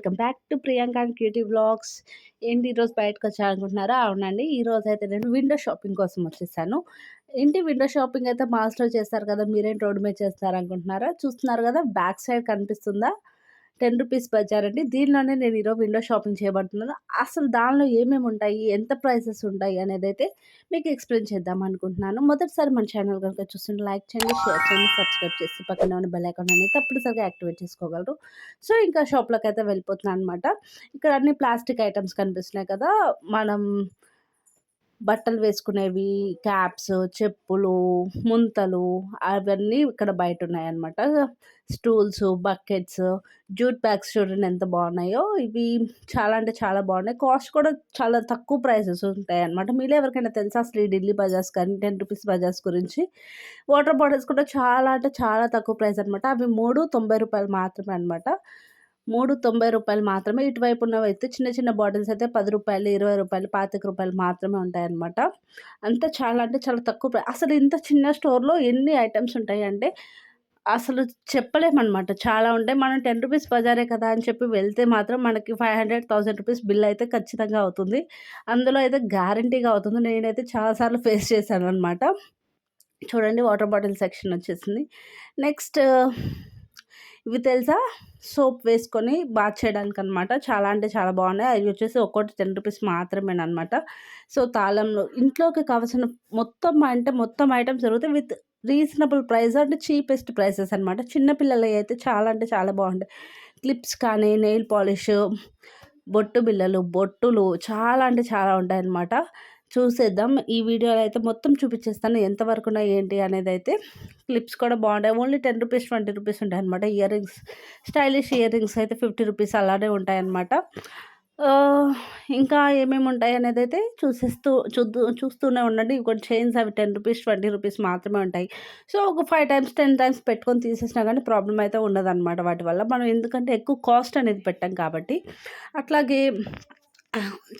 Welcome back to Priyanka and creative blogs. ఏంటి ఈరోజు బయటకు వచ్చారనుకుంటున్నారా? అవునండి ఈరోజు అయితే నేను విండో షాపింగ్ కోసం వచ్చేసాను. ఏంటి విండో షాపింగ్? అయితే మాల్స్లో చేస్తారు కదా మీరేం రోడ్డు మీద చేస్తారు అనుకుంటున్నారా చూస్తున్నారు కదా బ్యాక్ సైడ్ కనిపిస్తుందా? టెన్ రూపీస్ బజార్ అండి. దీనిలోనే నేను ఈరోజు విండో షాపింగ్ చేయబడుతున్నాను. అసలు దానిలో ఏమేమి ఉంటాయి? ఎంత ప్రైసెస్ ఉంటాయి? అనేది అయితే మీకు ఎక్స్ప్లెయిన్ చేద్దాం అనుకుంటున్నాను. మొదటిసారి మన ఛానల్ కనుక చూస్తుంటే లైక్ చేయండి షేర్ చేయండి సబ్స్క్రైబ్ చేసి పక్కన ఉన్న బెల్ ఐకాన్ అనేది తప్పనిసరిగా యాక్టివేట్ చేసుకోగలరు. సో ఇంకా షాప్లోకి అయితే వెళ్ళిపోతున్నాను అనమాట ఇక్కడ అన్ని ప్లాస్టిక్ ఐటమ్స్ కనిపిస్తున్నాయి కదా. మనం బట్టలు వేసుకునేవి క్యాప్స్ చెప్పులు ముంతలు అవన్నీ ఇక్కడ బయట ఉన్నాయన్నమాట స్టూల్స్ బకెట్స్ జూట్ బ్యాగ్స్ చూడండి ఎంత బాగున్నాయో. ఇవి చాలా అంటే చాలా బాగున్నాయి. కాస్ట్ కూడా చాలా తక్కువ ప్రైసెస్ ఉంటాయి అనమాట మీరు ఎవరికైనా తెలుసా అసలు ఈ ఢిల్లీ బజార్స్ కానీ టెన్ రూపీస్ బజార్స్ గురించి? వాటర్ బాటిల్స్ కూడా చాలా అంటే చాలా తక్కువ ప్రైస్ అనమాట అవి మూడు తొంభై రూపాయలు మాత్రమే అనమాట మూడు తొంభై రూపాయలు మాత్రమే. ఇటువైపు ఉన్నవి అయితే చిన్న చిన్న బాటిల్స్ అయితే పది రూపాయలు ఇరవై రూపాయలు పాతిక రూపాయలు మాత్రమే ఉంటాయన్నమాట. అంత చాలా అంటే చాలా తక్కువ అసలు ఇంత చిన్న స్టోర్లో ఎన్ని ఐటమ్స్ ఉంటాయి అంటే అసలు చెప్పలేమన్నమాట. చాలా ఉంటాయి. మనం టెన్ రూపీస్ బజారే కదా అని చెప్పి వెళ్తే మాత్రం మనకి five hundred thousand rupees bill అయితే ఖచ్చితంగా అవుతుంది. అందులో అయితే గ్యారంటీగా అవుతుంది. నేనైతే చాలాసార్లు ఫేస్ చేశాను అనమాట చూడండి వాటర్ బాటిల్ సెక్షన్ వచ్చేసింది. నెక్స్ట్ ఇవి తెలుసా? సోప్ వేసుకొని బాత్ చేయడానికి అనమాట చాలా అంటే చాలా బాగున్నాయి. అవి వచ్చేసి ఒక్కోటి టెన్ రూపీస్ మాత్రమేనమాట సో తాళంలో ఇంట్లోకి కావాల్సిన మొత్తం అంటే మొత్తం ఐటమ్స్ దొరుకుతాయి విత్ రీజనబుల్ ప్రైస్ అంటే చీపెస్ట్ ప్రైసెస్ అనమాట. చిన్నపిల్లలవి అయితే చాలా అంటే చాలా బాగుంటాయి. క్లిప్స్ కానీ నెయిల్ పాలిష్ బొట్టు బిల్లలు బొట్టులు చాలా అంటే చాలా ఉంటాయి చూసేద్దాం. ఈ వీడియోలో అయితే మొత్తం చూపించేస్తాను. ఎంతవరకు ఉన్నాయి ఏంటి అనేది అయితే క్లిప్స్ కూడా బాగుంటాయి. Only ten rupees twenty rupees ఉంటాయి అనమాట earrings stylish earrings అయితే ఫిఫ్టీ రూపీస్ అలానే ఉంటాయి అనమాట ఇంకా ఏమేమి ఉంటాయి అనేది అయితే చూసేస్తూ చూద్దు చూస్తూనే ఉండండి. ఇంకోటి చైన్స్ అవి టెన్ రూపీస్ ట్వంటీ రూపీస్ మాత్రమే ఉంటాయి. సో ఒక ఫైవ్ టైమ్స్ టెన్ టైమ్స్ పెట్టుకొని తీసేసినా కానీ ప్రాబ్లం అయితే ఉండదు అనమాట వాటి వల్ల. మనం ఎందుకంటే ఎక్కువ కాస్ట్ అనేది పెట్టాం కాబట్టి. అట్లాగే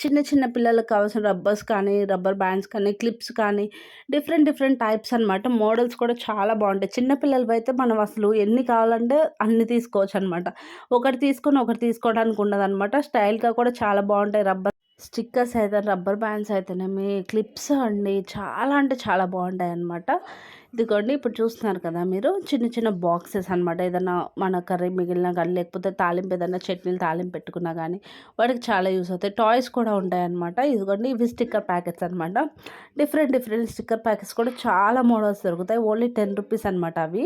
చిన్న చిన్న పిల్లలకు కావాల్సిన రబ్బర్స్ కానీ రబ్బర్ బ్యాండ్స్ కానీ క్లిప్స్ కానీ డిఫరెంట్ డిఫరెంట్ టైప్స్ అనమాట మోడల్స్ కూడా చాలా బాగుంటాయి. చిన్న పిల్లలు అయితే మనం అసలు ఎన్ని కావాలంటే అన్ని తీసుకోవచ్చు అనమాట ఒకటి తీసుకొని ఒకటి తీసుకోవడానికి ఉండదు అనమాట స్టైల్గా కూడా చాలా బాగుంటాయి రబ్బర్ స్టిక్కర్స్ అయితే రబ్బర్ బ్యాండ్స్ అయితేనేమి క్లిప్స్ అండి చాలా అంటే చాలా బాగుంటాయి అనమాట ఇదిగోండి ఇప్పుడు చూస్తున్నారు కదా మీరు చిన్న చిన్న బాక్సెస్ అనమాట ఏదైనా మన కర్రీ మిగిలిన కానీ లేకపోతే తాలింపు ఏదైనా చట్నీలు తాలింపు పెట్టుకున్నా కానీ వాటికి చాలా యూస్ అవుతాయి. టాయ్స్ కూడా ఉంటాయన్నమాట. ఇదిగోండి ఇవి స్టిక్కర్ ప్యాకెట్స్ అనమాట డిఫరెంట్ డిఫరెంట్ స్టిక్కర్ ప్యాకెట్స్ కూడా చాలా మోడల్స్ దొరుకుతాయి. ఓన్లీ టెన్ రూపీస్ అనమాట అవి.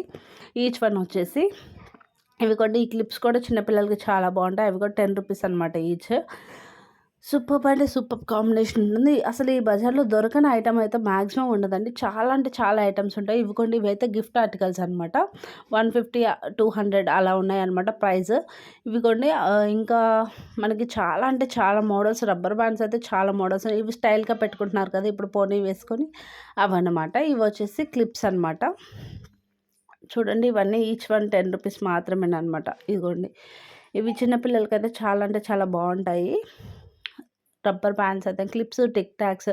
ఈచ్ వన్ వచ్చేసి ఇవి కొన్ని ఈ క్లిప్స్ కూడా చిన్నపిల్లలకి చాలా బాగుంటాయి. అవి కూడా టెన్ రూపీస్ అనమాట ఈచ్. సూపర్ అంటే సూపర్ కాంబినేషన్ ఉంటుంది. అసలు ఈ బజార్లో దొరకని ఐటమ్ అయితే మ్యాక్సిమం ఉండదండి. చాలా అంటే చాలా ఐటమ్స్ ఉంటాయి. ఇవి కొన్ని ఇవైతే గిఫ్ట్ ఆర్టికల్స్ అనమాట వన్ ఫిఫ్టీ టూ హండ్రెడ్ అలా ఉన్నాయన్నమాట ప్రైస్ ఇవి కొన్ని ఇంకా మనకి చాలా అంటే చాలా మోడల్స్ రబ్బర్ బ్యాండ్స్ అయితే చాలా మోడల్స్ ఇవి స్టైల్గా పెట్టుకుంటున్నారు కదా ఇప్పుడు పోనీ వేసుకొని. అవన్నమాట. ఇవి వచ్చేసి క్లిప్స్ అనమాట చూడండి ఇవన్నీ ఈచ్ వన్ టెన్ రూపీస్ మాత్రమేనమాట ఇదిగోండి. ఇవి చిన్నపిల్లలకైతే చాలా అంటే చాలా బాగుంటాయి. రబ్బర్ బ్యాండ్స్ అయితే క్లిప్స్ టిక్ టాక్స్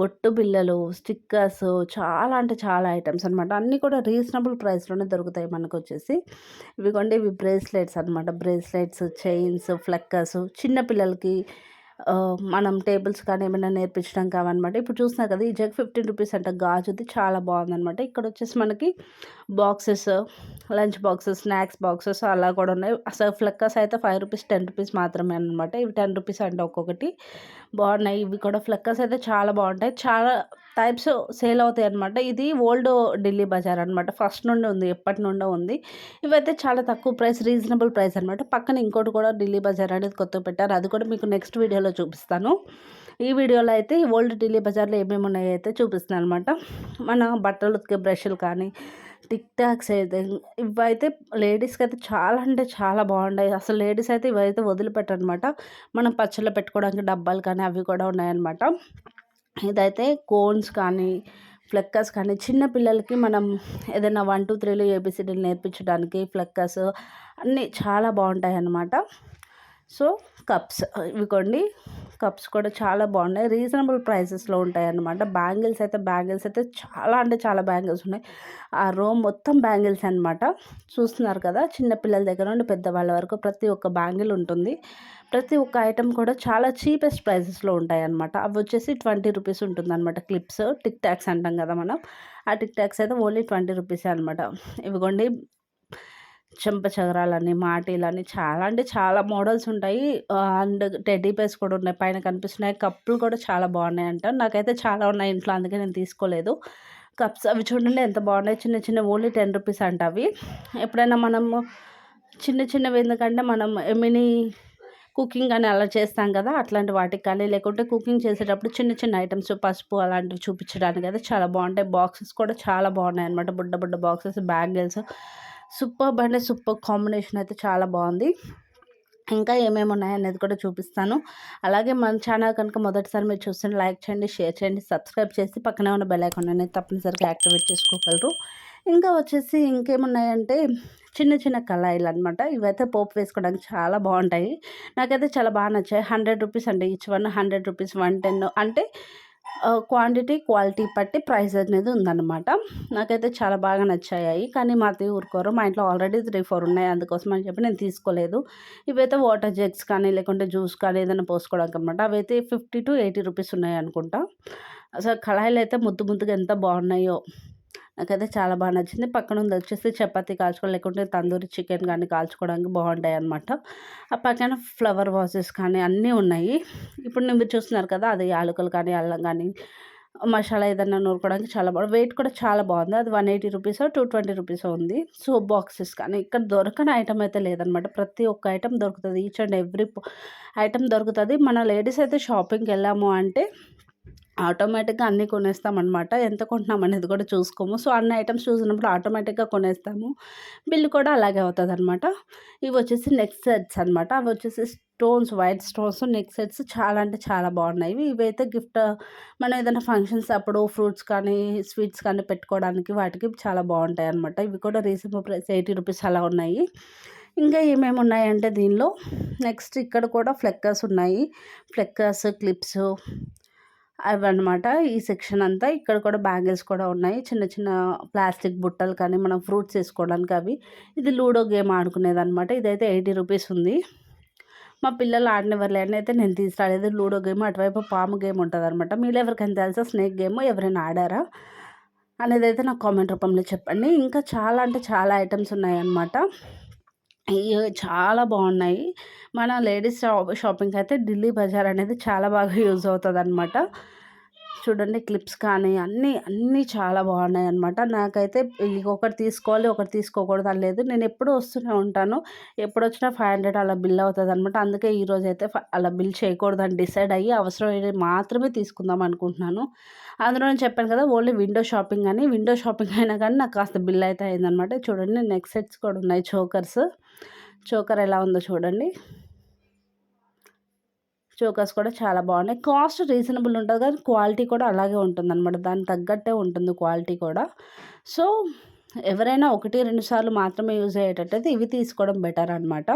బొట్టు బిల్లలు స్టిక్కర్స్ చాలా అంటే చాలా ఐటమ్స్ అనమాట అన్నీ కూడా రీజనబుల్ ప్రైస్లోనే దొరుకుతాయి మనకు వచ్చేసి ఇవి కొంటే ఇవి బ్రేస్లెట్స్ అనమాట బ్రేస్లెట్స్ చైన్స్ ఫ్లక్కర్స్ చిన్నపిల్లలకి మనం టేబుల్స్ కానీ ఏమైనా నేర్పించడం కావన్నమాట. ఇప్పుడు చూసినా కదా ఈ జగ్ ఫిఫ్టీన్ రూపీస్ అంటే గాజుది చాలా బాగుందనమాట ఇక్కడ వచ్చేసి మనకి boxes lunch boxes snacks boxes అలా కూడా ఉన్నాయి. అసలు ఫ్లక్కర్స్ అయితే ఫైవ్ రూపీస్ టెన్ రూపీస్ మాత్రమే అనమాట ఇవి టెన్ రూపీస్ అంటే ఒక్కొక్కటి. బాగున్నాయి. ఇవి కూడా ఫ్లక్కర్స్ అయితే చాలా బాగుంటాయి. చాలా టైప్స్ సేల్ అవుతాయి అనమాట ఇది ఓల్డ్ ఢిల్లీ బజార్ అనమాట ఫస్ట్ నుండి ఉంది ఎప్పటి నుండో ఉంది. ఇవైతే చాలా తక్కువ ప్రైస్ రీజనబుల్ ప్రైస్ అనమాట పక్కన ఇంకోటి కూడా ఢిల్లీ బజార్ అనేది కొత్త పెట్టారు. అది కూడా మీకు నెక్స్ట్ వీడియోలో చూపిస్తాను. ఈ వీడియోలో అయితే ఓల్డ్ ఢిల్లీ బజార్లో ఏమేమి ఉన్నాయో అయితే చూపిస్తున్నాను అనమాట మన బట్టలు ఉతికే బ్రష్లు కానీ టిక్ టాక్స్ అయితే ఇవైతే లేడీస్కి అయితే చాలా అంటే చాలా బాగున్నాయి అసలు లేడీస్ అయితే ఇవైతే వదిలిపెట్టనమాట. మనం పచ్చళ్ళు పెట్టుకోవడానికి డబ్బాలు కానీ అవి కూడా ఉన్నాయన్నమాట. ఇదైతే కోన్స్ కానీ ఫ్లెక్కర్స్ కానీ చిన్న పిల్లలకి మనం ఏదైనా వన్ టూ త్రీలు ఏబిసిడీలు నేర్పించడానికి ఫ్లెక్కర్స్ అన్నీ చాలా బాగుంటాయి అన్నమాట సో కప్స్. ఇవిగోండి. కప్స్ కూడా చాలా బాగున్నాయి. రీజనబుల్ ప్రైసెస్లో ఉంటాయి అన్నమాట బ్యాంగిల్స్ అయితే బ్యాంగిల్స్ అయితే చాలా అంటే చాలా బ్యాంగిల్స్ ఉన్నాయి. ఆ రో మొత్తం బ్యాంగిల్స్ అనమాట చూస్తున్నారు కదా చిన్నపిల్లల దగ్గర నుండి పెద్దవాళ్ళ వరకు ప్రతి ఒక్క బ్యాంగిల్ ఉంటుంది. ప్రతి ఒక్క ఐటెం కూడా చాలా చీపెస్ట్ ప్రైసెస్లో ఉంటాయి అనమాట అవి వచ్చేసి ట్వంటీ రూపీస్ ఉంటుంది అనమాట క్లిప్స్. టిక్ ట్యాక్స్ అంటాం కదా మనం. ఆ టిక్ ట్యాక్స్ అయితే ఓన్లీ ట్వంటీ రూపీసే అనమాట ఇవిగోండి చెంప చగరాలని మాటీలని చాలా అంటే చాలా మోడల్స్ ఉంటాయి. అండ్ టెడ్డీ పేస్ కూడా ఉన్నాయి. పైన కనిపిస్తున్నాయి. కప్పులు కూడా చాలా బాగున్నాయి అంట నాకైతే చాలా ఉన్నాయి ఇంట్లో. అందుకే నేను తీసుకోలేదు. కప్స్ అవి చూడండి ఎంత బాగున్నాయి. చిన్న చిన్న ఓన్లీ టెన్ రూపీస్ అంట అవి. ఎప్పుడైనా మనము చిన్న చిన్నవి ఎందుకంటే మనం మినీ కుకింగ్ అని అలా చేస్తాం కదా అట్లాంటి వాటికి కానీ లేకుంటే కుకింగ్ చేసేటప్పుడు చిన్న చిన్న ఐటమ్స్ పసుపు అలాంటివి చూపించడానికి అయితే చాలా బాగుంటాయి. బాక్సెస్ కూడా చాలా బాగున్నాయి అనమాట బుడ్డ బుడ్డ బాక్సెస్ బ్యాగిల్స్ సూపర్ అంటే సూపర్ కాంబినేషన్ అయితే చాలా బాగుంది. ఇంకా ఏమేమి ఉన్నాయనేది కూడా చూపిస్తాను. అలాగే మన ఛానల్ కనుక మొదటిసారి మీరు చూస్తే లైక్ చేయండి షేర్ చేయండి సబ్స్క్రైబ్ చేసి పక్కనే ఉన్న బెల్ ఐకాన్ అనేది తప్పనిసరిగా యాక్టివేట్ చేసుకోగలరు. ఇంకా వచ్చేసి ఇంకేమున్నాయంటే చిన్న చిన్న కళాయిలు అనమాట ఇవైతే పోపు వేసుకోవడానికి చాలా బాగుంటాయి. నాకైతే చాలా బాగా నచ్చాయి. హండ్రెడ్ రూపీస్ అంటే each one. Hundred rupees one ten అంటే క్వాంటిటీ క్వాలిటీ బట్టి ప్రైస్ అనేది ఉందన్నమాట. నాకైతే చాలా బాగా నచ్చాయి కానీ మాది ఊరుకోరు. మా ఇంట్లో ఆల్రెడీ త్రీ ఫోర్ ఉన్నాయి. అందుకోసం అని చెప్పి నేను తీసుకోలేదు. ఇవైతే వాటర్ జగ్స్ కానీ లేకుంటే జ్యూస్ కానీ ఏదైనా పోసుకోవడానికి అనమాట అవైతే ఫిఫ్టీ టు ఎయిటీ రూపీస్ ఉన్నాయి అనుకుంటా. అసలు కళాయిలు అయితే ముద్దు ముద్దుగా ఎంత బాగున్నాయో. నాకైతే చాలా బాగా నచ్చింది. పక్కన ఉంది వచ్చేసి చపాతీ కాల్చుకోవాలి లేకుంటే తందూరి చికెన్ కానీ కాల్చుకోవడానికి బాగుంటాయి అనమాట ఆ పక్కన ఫ్లవర్ వాసెస్ కానీ అన్నీ ఉన్నాయి. ఇప్పుడు మీరు చూస్తున్నారు కదా అది యాలకులు కానీ అల్లం కానీ మసాలా ఏదన్నా నూరుకోవడానికి చాలా బాగుంది వెయిట్ కూడా చాలా బాగుంది. అది one eighty rupees two twenty rupees ఉంది. సోప్ బాక్సెస్ కానీ ఇక్కడ దొరకని ఐటమ్ అయితే లేదనమాట ప్రతి ఒక్క ఐటమ్ దొరుకుతుంది. ఈచ్ అండ్ ఎవ్రీ ఐటమ్ దొరుకుతుంది. మన లేడీస్ అయితే షాపింగ్కి వెళ్ళాము అంటే ఆటోమేటిక్గా అన్నీ కొనేస్తామన్నమాట. ఎంత కొంటున్నాం అనేది కూడా చూసుకోము. సో అన్ని ఐటమ్స్ చూసినప్పుడు ఆటోమేటిక్గా కొనేస్తాము. బిల్లు కూడా అలాగే అవుతుంది అనమాట ఇవి వచ్చేసి నెక్ సెట్స్ అనమాట అవి వచ్చేసి stones white stones neck sets చాలా అంటే చాలా బాగున్నాయి. ఇవి అయితే గిఫ్ట్ మనం ఏదైనా ఫంక్షన్స్ అప్పుడు ఫ్రూట్స్ కానీ స్వీట్స్ కానీ పెట్టుకోవడానికి వాటికి చాలా బాగుంటాయి అనమాట ఇవి కూడా రీజనబుల్ ప్రైస్ ఎయిటీ రూపీస్ అలా ఉన్నాయి. ఇంకా ఏమేమి ఉన్నాయంటే దీనిలో నెక్స్ట్ ఇక్కడ కూడా ఫ్లెక్కర్స్ ఉన్నాయి. ఫ్లెక్కర్స్ క్లిప్స్ అవన్నమాట. ఈ సెక్షన్ అంతా ఇక్కడ కూడా బ్యాంగిల్స్ కూడా ఉన్నాయి. చిన్న చిన్న ప్లాస్టిక్ బుట్టలు కానీ మనం ఫ్రూట్స్ వేసుకోవడానికి అవి. ఇది లూడో గేమ్ ఆడుకునేది అనమాట ఇదైతే ఎయిటీ రూపీస్ ఉంది. మా పిల్లలు ఆడినవర్లేని అయితే నేను తీసుకురాలేదు. లూడో గేమ్ అటువైపు పాము గేమ్ ఉంటుంది అనమాట మీరు ఎవరికైనా తెలుసా స్నేక్ గేమ్? ఎవరైనా ఆడారా? అనేది అయితే నాకు కామెంట్ రూపంలో చెప్పండి. ఇంకా చాలా అంటే చాలా ఐటమ్స్ ఉన్నాయన్నమాట. చాలా బాగున్నాయి మన లేడీస్ షాప్ షాపింగ్ అయితే ఢిల్లీ బజార్ అనేది చాలా బాగా యూజ్ అవుతుంది అనమాట చూడండి క్లిప్స్ కానీ అన్నీ అన్నీ చాలా బాగున్నాయి అనమాట నాకైతే ఒకటి తీసుకోవాలి ఒకటి తీసుకోకూడదు అని లేదు. నేను ఎప్పుడు వస్తూనే ఉంటాను. ఎప్పుడు వచ్చినా ఫైవ్ హండ్రెడ్ అలా బిల్ అవుతుంది అనమాట అందుకే ఈరోజు అయితే అలా బిల్ చేయకూడదు అని డిసైడ్ అయ్యి అవసరమైన మాత్రమే తీసుకుందాం అనుకుంటున్నాను. అందులో నేను చెప్పాను కదా ఓన్లీ విండో షాపింగ్ అని. విండో షాపింగ్ అయినా కానీ నాకు కాస్త బిల్ అయితే అయిందనమాట చూడండి నెక్ సెట్స్ కూడా ఉన్నాయి చోకర్స్. చోకర్ ఎలా ఉందో చూడండి. చోకర్స్ కూడా చాలా బాగున్నాయి. కాస్ట్ రీజనబుల్ ఉంటుంది కానీ క్వాలిటీ కూడా అలాగే ఉంటుంది అనమాట దానికి తగ్గట్టే ఉంటుంది క్వాలిటీ కూడా. సో ఎవరైనా ఒకటి రెండు సార్లు మాత్రమే యూజ్ అయ్యేటట్టయితే ఇవి తీసుకోవడం బెటర్ అనమాట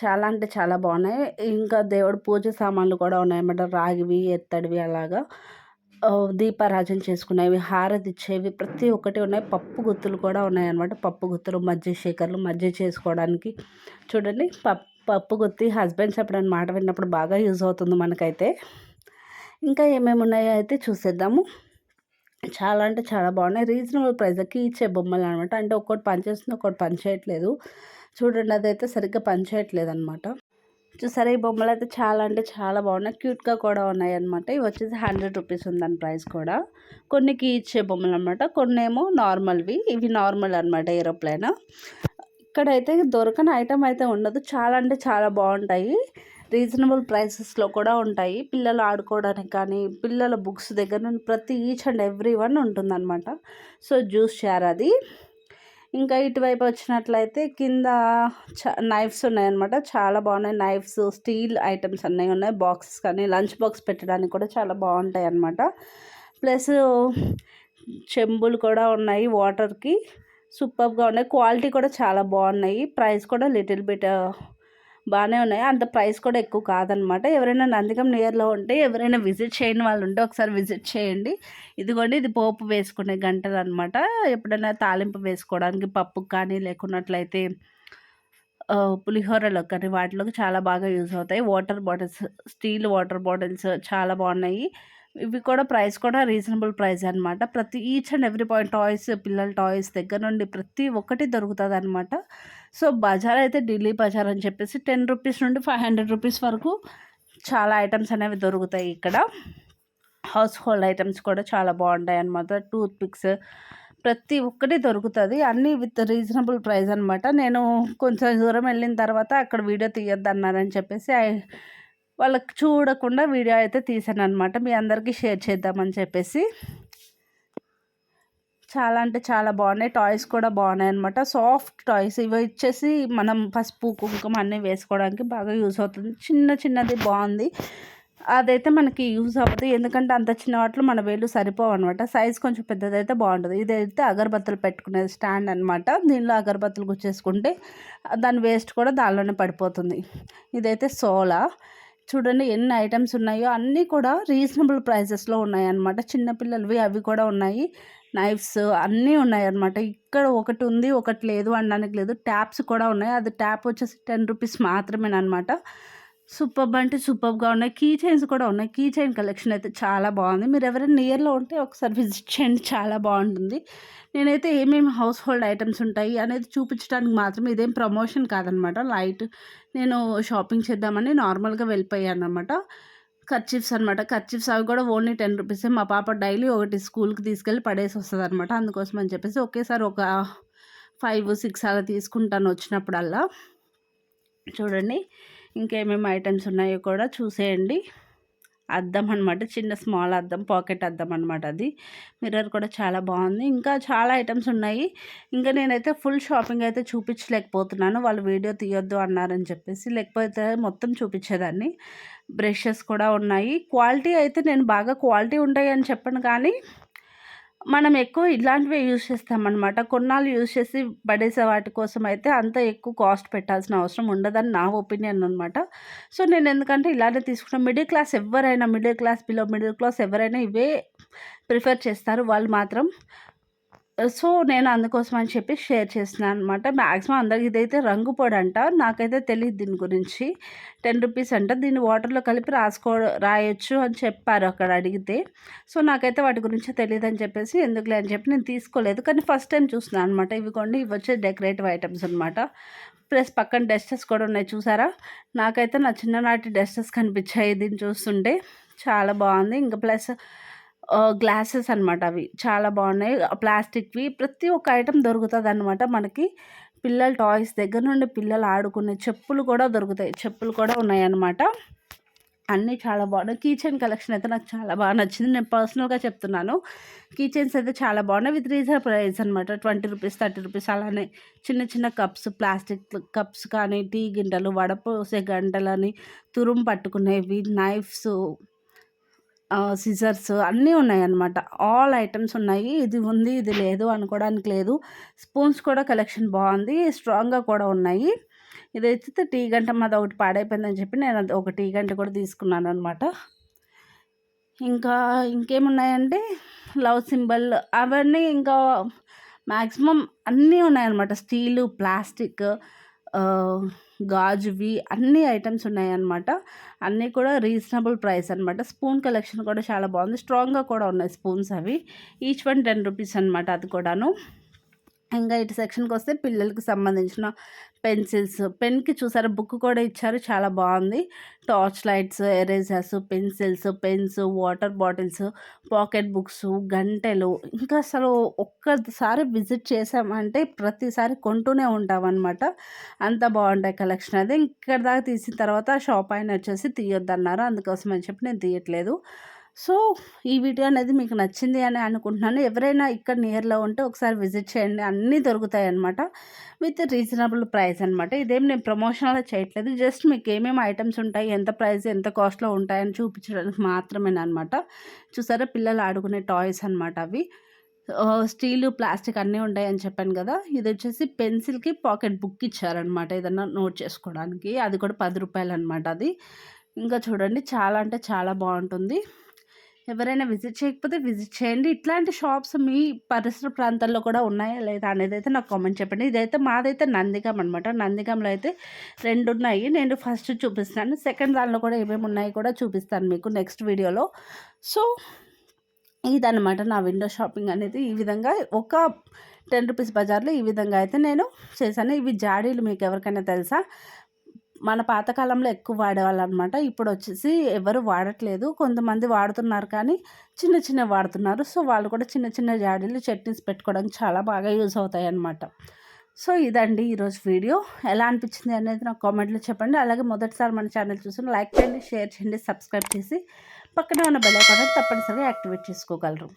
చాలా అంటే చాలా బాగున్నాయి. ఇంకా దేవుడు పూజ సామాన్లు కూడా ఉన్నాయన్నమాట. రాగివి ఎత్తడివి అలాగా. దీపారాజన చేసుకునేవి హారతి ఇచ్చేవి ప్రతి ఒక్కటి ఉన్నాయి. పప్పు గుత్తులు కూడా ఉన్నాయన్నమాట. పప్పు గుత్తులు మధ్య శేఖర్లు మధ్య చేసుకోవడానికి. చూడండి పప్పు పప్పు గుత్తి హస్బెండ్స్ ఎప్పుడైనా మాట విన్నప్పుడు బాగా యూజ్ అవుతుంది మనకైతే. ఇంకా ఏమేమి ఉన్నాయో అయితే చూసేద్దాము. చాలా అంటే చాలా బాగున్నాయి. రీజనబుల్ ప్రైస్కి ఇచ్చే బొమ్మలు అనమాట అంటే ఒక్కటి పనిచేస్తుంది ఒక్కటి పని చేయట్లేదు చూడండి అదైతే సరిగ్గా పని చేయట్లేదు అనమాట చూసారా ఈ బొమ్మలు అయితే చాలా అంటే చాలా బాగున్నాయి. క్యూట్గా కూడా ఉన్నాయి అనమాట ఇవి వచ్చేసి హండ్రెడ్ రూపీస్ ఉందని ప్రైస్ కూడా. కొన్నికి ఇచ్చే బొమ్మలు అనమాట కొన్ని ఏమో నార్మల్వి. ఇవి నార్మల్ అనమాట ఏరోప్లేన్. ఇక్కడైతే దొరకని ఐటమ్ అయితే ఉండదు. చాలా అంటే చాలా బాగుంటాయి. రీజనబుల్ ప్రైసెస్లో కూడా ఉంటాయి. పిల్లలు ఆడుకోవడానికి కానీ పిల్లల బుక్స్ దగ్గర నుండి ప్రతి ఈచ్ అండ్ ఎవ్రీ వన్ ఉంటుందన్నమాట. సో జ్యూస్ షేర్ అది. ఇంకా ఇటువైపు వచ్చినట్లయితే కింద చ నైఫ్స్ ఉన్నాయన్నమాట. చాలా బాగున్నాయి. నైఫ్స్ స్టీల్ ఐటమ్స్ అన్నీ ఉన్నాయి. బాక్సెస్ కానీ లంచ్ బాక్స్ పెట్టడానికి కూడా చాలా బాగుంటాయి అన్నమాట ప్లస్ చెంబులు కూడా ఉన్నాయి వాటర్కి సూపర్గా ఉన్నాయి. క్వాలిటీ కూడా చాలా బాగున్నాయి. ప్రైస్ కూడా లిటిల్ బిట్ బాగానే ఉన్నాయి. అంత ప్రైస్ కూడా ఎక్కువ కాదనమాట. ఎవరైనా నందిగం నియర్లో ఉంటే ఎవరైనా విజిట్ చేయని వాళ్ళు ఉంటే ఒకసారి విజిట్ చేయండి. ఇదిగోండి ఇది పోపు వేసుకునే గంటలు అనమాట ఎప్పుడైనా తాలింపు వేసుకోవడానికి పప్పు కానీ లేకున్నట్లయితే పులిహోరలో కానీ వాటిలోకి చాలా బాగా యూజ్ అవుతాయి. Water bottles steel water bottles చాలా బాగున్నాయి. ఇవి కూడా ప్రైస్ కూడా రీజనబుల్ ప్రైస్ అనమాట. ప్రతి each and every point toys పిల్లల టాయ్స్ దగ్గర నుండి ప్రతి ఒక్కటి దొరుకుతుంది అనమాట సో బజార్ అయితే ఢిల్లీ బజార్ అని చెప్పేసి టెన్ రూపీస్ నుండి ఫైవ్ హండ్రెడ్ రూపీస్ వరకు చాలా ఐటమ్స్ అనేవి దొరుకుతాయి ఇక్కడ. హౌస్ హోల్డ్ ఐటమ్స్ కూడా చాలా బాగుంటాయి అనమాట టూత్ పిక్స్ ప్రతి ఒక్కటి దొరుకుతుంది. అన్నీ విత్ రీజనబుల్ ప్రైస్ అనమాట నేను కొంచెం దూరం వెళ్ళిన తర్వాత అక్కడ వీడియో తీయొద్దన్నారని చెప్పేసి వాళ్ళకి చూడకుండా వీడియో అయితే తీసాను అనమాట మీ అందరికీ షేర్ చేద్దామని చెప్పేసి. చాలా అంటే చాలా బాగున్నాయి. టాయ్స్ కూడా బాగున్నాయి అనమాట సాఫ్ట్ టాయ్స్ ఇవి ఇచ్చేసి మనం పసుపు కుంకుమ అన్నీ వేసుకోవడానికి బాగా యూజ్ అవుతుంది. చిన్న చిన్నది బాగుంది. అదైతే మనకి యూజ్ అవ్వదు. ఎందుకంటే అంత చిన్న వాటిలో మన వేలు సరిపోవు అనమాట సైజ్ కొంచెం పెద్దదైతే బాగుంటుంది ఇదైతే అగరబత్తులు పెట్టుకునేది స్టాండ్ అనమాట దీనిలో అగరబత్తులు గుచ్చేసుకుంటే దాని వేస్ట్ కూడా దానిలోనే పడిపోతుంది. ఇదైతే సోలా. చూడండి ఎన్ని ఐటమ్స్ ఉన్నాయో అన్నీ కూడా రీజనబుల్ ప్రైజెస్లో ఉన్నాయి అనమాట చిన్నపిల్లలవి అవి కూడా ఉన్నాయి. నైఫ్స్ అన్నీ ఉన్నాయి అన్నమాట ఇక్కడ ఒకటి ఉంది ఒకటి లేదు అనడానికి లేదు. ట్యాప్స్ కూడా ఉన్నాయి. అది ట్యాప్ వచ్చేసి టెన్ రూపీస్ మాత్రమేనమాట సూపర్బ్ అంటే సూపర్గా ఉన్నాయి. కీ చైన్స్ కూడా ఉన్నాయి. కీ చైన్ కలెక్షన్ అయితే చాలా బాగుంది. మీరు ఎవరైనా నియర్లో ఉంటే ఒకసారి విజిట్ చేయండి. చాలా బాగుంటుంది. నేనైతే ఏమేమి హౌస్ హోల్డ్ ఐటమ్స్ ఉంటాయి అనేది చూపించడానికి మాత్రం ఇదేం ప్రమోషన్ కాదనమాట లైట్ నేను షాపింగ్ చేద్దామని నార్మల్గా వెళ్ళిపోయాను అనమాట కర్చీఫ్స్ అనమాట కర్చీఫ్స్ అవి కూడా ఓన్లీ టెన్ రూపీసే. మా పాప డైలీ ఒకటి స్కూల్కి తీసుకెళ్ళి పడేసి వస్తుంది అనమాట అందుకోసం అని చెప్పేసి ఒకేసారి ఒక ఫైవ్ సిక్స్ అలా తీసుకుంటాను వచ్చినప్పుడల్లా. చూడండి ఇంకేమేమి ఐటమ్స్ ఉన్నాయో కూడా చూసేయండి. అద్దం అనమాట చిన్న స్మాల్ అద్దం పాకెట్ అద్దం అనమాట అది. మిర్రర్ కూడా చాలా బాగుంది. ఇంకా చాలా ఐటమ్స్ ఉన్నాయి. ఇంకా నేనైతే ఫుల్ షాపింగ్ అయితే చూపించలేకపోతున్నాను. వాళ్ళు వీడియో తీయొద్దు అన్నారని చెప్పేసి లేకపోతే మొత్తం చూపించేదాన్ని. బ్రషెస్ కూడా ఉన్నాయి. క్వాలిటీ అయితే నేను బాగా క్వాలిటీ ఉంటాయి అని చెప్పను కానీ మనం ఎక్కువ ఇలాంటివే యూజ్ చేస్తామన్నమాట. కొన్నాళ్ళు యూజ్ చేసి పడేసే వాటి కోసం అయితే అంత ఎక్కువ కాస్ట్ పెట్టాల్సిన అవసరం ఉండదని నా ఒపీనియన్ అనమాట సో నేను ఎందుకంటే ఇలానే తీసుకున్నాను మిడిల్ క్లాస్ ఎవరైనా middle class below middle class ఎవరైనా ఇవే ప్రిఫర్ చేస్తారు. వాళ్ళు మాత్రం సో నేను అందుకోసం అని చెప్పి షేర్ చేస్తున్నాను అనమాట మ్యాక్సిమం అందరికి ఇదైతే రంగు పొడి అంట. నాకైతే తెలియదు దీని గురించి. టెన్ రూపీస్ అంట. దీన్ని వాటర్లో కలిపి రాసుకో రాయొచ్చు అని చెప్పారు అక్కడ అడిగితే. సో నాకైతే వాటి గురించి తెలియదు అని చెప్పేసి ఎందుకులే అని చెప్పి నేను తీసుకోలేదు. కానీ ఫస్ట్ టైం చూస్తున్నాను అనమాట ఇవి కొన్ని ఇవి వచ్చే డెకరేటివ్ ఐటమ్స్ అనమాట ప్లస్ పక్కన డస్టర్స్ కూడా ఉన్నాయి చూసారా? నాకైతే నా చిన్ననాటి డస్టర్స్ కనిపించాయి దీన్ని చూస్తుంటే. చాలా బాగుంది. ఇంకా ప్లస్ గ్లాసెస్ అనమాట అవి. చాలా బాగున్నాయి. ప్లాస్టిక్వి ప్రతి ఒక్క ఐటెం దొరుకుతుంది అనమాట మనకి. పిల్లల టాయ్స్ దగ్గర నుండి పిల్లలు ఆడుకునే చెప్పులు కూడా దొరుకుతాయి. చెప్పులు కూడా ఉన్నాయి అన్నీ చాలా బాగున్నాయి. కీచెన్ కలెక్షన్ అయితే నాకు చాలా బాగా నచ్చింది. నేను పర్సనల్గా చెప్తున్నాను. కీచెన్స్ అయితే చాలా బాగున్నాయి. విత్ రీజనబుల్ ప్రైస్ అనమాట ట్వంటీ రూపీస్ థర్టీ రూపీస్ అలానే చిన్న చిన్న కప్స్ ప్లాస్టిక్ కప్స్ కానీ టీ గింటలు వడపోసే గంటలని తురుము పట్టుకునేవి నైఫ్స్ సిజర్స్ అన్నీ ఉన్నాయన్నమాట. ఆల్ ఐటమ్స్ ఉన్నాయి. ఇది ఉంది ఇది లేదు అనుకోవడానికి లేదు. స్పూన్స్ కూడా కలెక్షన్ బాగుంది. స్ట్రాంగ్గా కూడా ఉన్నాయి. ఇది అయితే టీ గంట మాది ఒకటి పాడైపోయిందని చెప్పి నేను ఒక టీ గంట కూడా తీసుకున్నాను అనమాట ఇంకా ఇంకేమున్నాయంటే లవ్ సింబల్ అవన్నీ ఇంకా మ్యాక్సిమం అన్నీ ఉన్నాయన్నమాట. స్టీలు ప్లాస్టిక్ గాజువి అన్ని ఐటమ్స్ ఉన్నాయన్నమాట. అన్నీ కూడా రీజనబుల్ ప్రైస్ అనమాట స్పూన్ కలెక్షన్ కూడా చాలా బాగుంది. స్ట్రాంగ్గా కూడా ఉన్నాయి స్పూన్స్ అవి. ఈచ్ వన్ టెన్ రూపీస్ అనమాట అది కూడాను. ఇంకా ఇటు సెక్షన్కి వస్తే పిల్లలకి సంబంధించిన పెన్సిల్స్. పెన్కి చూసారా బుక్ కూడా ఇచ్చారు. చాలా బాగుంది. Torch lights erasers pencils pens water bottles pocket books గంటెలు. ఇంకా అసలు ఒక్కసారి విజిట్ చేసామంటే ప్రతిసారి కొంటూనే ఉంటామన్నమాట. అంత బాగుంటాయి కలెక్షన్ అది. ఇక్కడ దాకా తీసిన తర్వాత షాప్ ఆయన వచ్చేసి తీయొద్దన్నారు. అందుకోసం అని చెప్పి నేను తీయట్లేదు. సో ఈ వీడియో అనేది మీకు నచ్చింది అని అనుకుంటున్నాను. ఎవరైనా ఇక్కడ నియర్లో ఉంటే ఒకసారి విజిట్ చేయండి. అన్నీ దొరుకుతాయి అనమాట విత్ రీజనబుల్ ప్రైస్ అనమాట ఇదేం నేను ప్రమోషన్లో చేయట్లేదు. జస్ట్ మీకు ఏమేమి ఐటమ్స్ ఉంటాయి ఎంత ప్రైస్ ఎంత కాస్ట్లో ఉంటాయని చూపించడానికి మాత్రమేనమాట చూసారా? పిల్లలు ఆడుకునే టాయ్స్ అనమాట అవి. స్టీలు, ప్లాస్టిక్ అన్నీ ఉంటాయని చెప్పాను కదా. ఇది వచ్చేసి పెన్సిల్‌కి పాకెట్ బుక్ ఇచ్చారనమాట. ఏదన్నా నోట్ చేసుకోవడానికి. అది కూడా పది రూపాయలు అనమాట అది. ఇంకా చూడండి చాలా అంటే చాలా బాగుంటుంది. ఎవరైనా విజిట్ చేయకపోతే విజిట్ చేయండి. ఇట్లాంటి షాప్స్ మీ పరిసర ప్రాంతాల్లో కూడా ఉన్నాయా లేదా అనేది అయితే నాకు కామెంట్ చెప్పండి. ఇదైతే మాదైతే నందిగం అనమాట. నందిగంలో అయితే రెండు ఉన్నాయి. నేను ఫస్ట్ చూపిస్తాను. సెకండ్ దానిలో కూడా ఏమేమి ఉన్నాయి కూడా చూపిస్తాను మీకు నెక్స్ట్ వీడియోలో. సో ఇదనమాట నా విండో షాపింగ్ అనేది ఈ విధంగా ఒక టెన్ రూపీస్ బజార్లో ఈ విధంగా అయితే నేను చేశాను ఇవి జాడీలు మీకు ఎవరికైనా తెలుసా మన పాతకాలంలో ఎక్కువ వాడేవాళ్ళు అనమాట ఇప్పుడు వచ్చేసి ఎవరు వాడట్లేదు. కొంతమంది వాడుతున్నారు కానీ చిన్న చిన్న వాడుతున్నారు. సో వాళ్ళు కూడా చిన్న చిన్న జాడీలు చట్నీస్ పెట్టుకోవడానికి చాలా బాగా యూజ్ అవుతాయి అన్నమాట సో ఇదండి ఈరోజు వీడియో. ఎలా అనిపించింది అనేది నాకు కామెంట్లో చెప్పండి. అలాగే మొదటిసారి మన ఛానల్ చూసి లైక్ చేయండి షేర్ చేయండి సబ్స్క్రైబ్ చేసి పక్కనే ఉన్న బెల్ ఐకాన్ తప్పనిసరిగా యాక్టివేట్ చేసుకోగలరు.